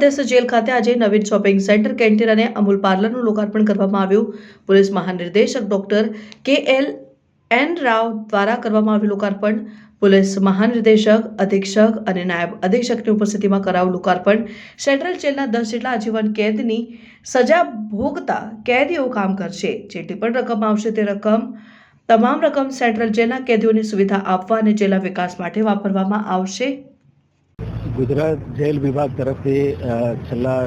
મધ્યસ્થ જેલ ખાતે આજે નવીન શોપિંગ સેન્ટર કેન્ટીન અને અમૂલ પાર્લરનું લોકાર્પણ કરવામાં આવ્યું. પોલીસ મહાનિર્દેશક doctor K L N Rao દ્વારા કરવામાં આવ્યું લોકાર્પણ. પોલીસ મહાનિર્દેશક, અધિક્ષક અને નાયબ અધિક્ષકની ઉપસ્થિતિમાં કરાવું લોકાર્પણ. સેન્ટ્રલ જેલના દસ જેટલા આજીવન કેદની સજા ભોગતા કેદીઓ કામ કરશે. જેટલી પણ રકમ આવશે તે રકમ તમામ રકમ સેન્ટ્રલ જેલના કેદીઓને સુવિધા આપવા અને જેલના વિકાસ માટે વાપરવામાં આવશે. ગુજરાત જેલ વિભાગ તરફથી છેલ્લા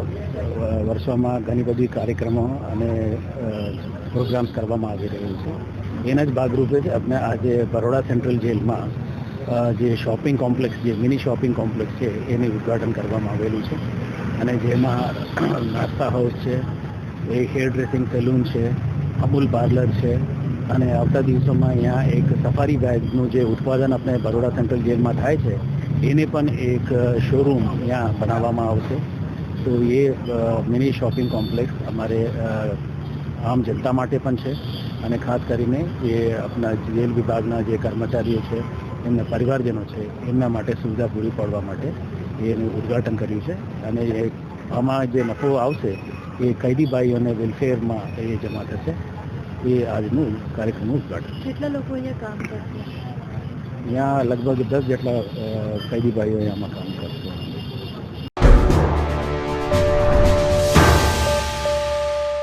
વર્ષોમાં ઘણી બધી કાર્યક્રમો અને પ્રોગ્રામ્સ કરવામાં આવી રહ્યું છે. એના જ ભાગરૂપે જ આપણે આજે બરોડા સેન્ટ્રલ જેલમાં જે શોપિંગ કોમ્પ્લેક્સ જે મિની શોપિંગ કોમ્પ્લેક્સ છે, એનું ઉદ્ઘાટન કરવામાં આવેલું છે. અને જેમાં નાસ્તા હાઉસ છે, એ હેર ડ્રેસિંગ સેલૂન છે, અમૂલ પાર્લર છે, અને આવતા દિવસોમાં અહીંયા એક સફારી બેગનું જે ઉત્પાદન આપણે બરોડા સેન્ટ્રલ જેલમાં થાય છે એને પણ એક શોરૂમ ત્યાં બનાવવામાં આવશે. તો એ મિની શોપિંગ કોમ્પ્લેક્સ અમારે આમ જનતા માટે પણ છે. અને ખાસ કરીને એ આપણા જેલ વિભાગના જે કર્મચારીઓ છે, એમના પરિવારજનો છે, એમના માટે સુવિધા પૂરી પાડવા માટે એનું ઉદ્ઘાટન કર્યું છે. અને આમાં જે નફો આવશે, એ કૈદીભાઈઓને વેલફેરમાં એ જમા થશે. એ આજનું કાર્યક્રમનું ઉદ્ઘાટન. કેટલા લોકો અહીંયા કામ કરશે? અહીંયા લગભગ દસ જેટલા અ, કૈદીભાઈઓ આમાં કામ